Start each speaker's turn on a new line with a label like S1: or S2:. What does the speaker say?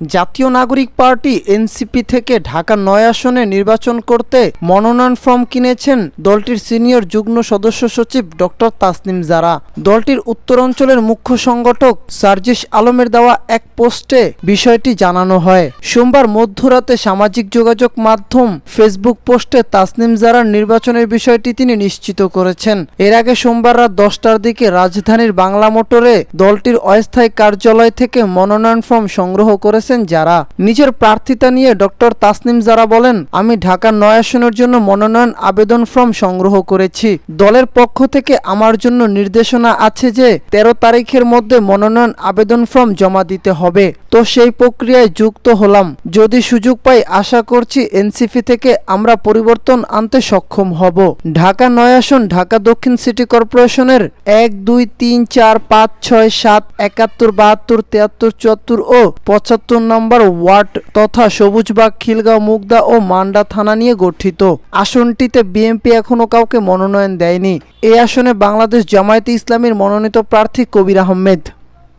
S1: জাতীয় নাগরিক party NCP থেকে ঢাকা নয় আসনে নির্বাচন করতে মনোনয়ন ফর্ম কিনেছেন দলটির সিনিয়র যুগ্ম সদস্য সচিব ডক্টর তাসনিম জারা। দলটির উত্তরাঞ্চলের মুখ্য সংগঠক সার্জিস আলমের দেওয়া এক পোস্টে বিষয়টি জানানো হয়। সোমবার মধ্যরাতে সামাজিক যোগাযোগ মাধ্যম ফেসবুক পোস্টে তাসনিম জারার নির্বাচনের বিষয়টি তিনি নিশ্চিত করেছেন। এর আগে সোমবার রাত দশটার দিকে রাজধানীর বাংলা মোটরে দলটির অস্থায়ী কার্যালয় থেকে মনোনয়ন ফর্ম সংগ্রহ করেছেন যারা। নিজের প্রার্থিতা নিয়ে ডক্টর তাসনিম যারা বলেন, আমি ঢাকার নয় আসনের জন্য মনোনয়ন আবেদন ফর্ম সংগ্রহ করেছি। দলের পক্ষ থেকে আমার জন্য নির্দেশনা আছে যে, তেরো তারিখের মধ্যে মনোনয়ন আবেদন ফর্ম জমা দিতে হবে। তো সেই প্রক্রিয়ায় যুক্ত হলাম। যদি সুযোগ পাই, আশা করছি এনসিপি থেকে আমরা পরিবর্তন আনতে সক্ষম হব। ঢাকা নয় আসন, ঢাকা দক্ষিণ সিটি কর্পোরেশনের এক, দুই, তিন, চার, পাঁচ, ছয়, সাত, একাত্তর, বাহাত্তর, তিয়াত্তর, চুয়াত্তর ও পঁচাত্তর নম্বর ওয়ার্ড তথা সবুজবাগ, খিলগাঁও, মুগদা ও মান্ডা থানা নিয়ে গঠিত। আসনটিতে বিএনপি এখনও কাউকে মনোনয়ন দেয়নি। এই আসনে বাংলাদেশ জামায়াতে ইসলামীর মনোনীত প্রার্থী কবির আহমেদ।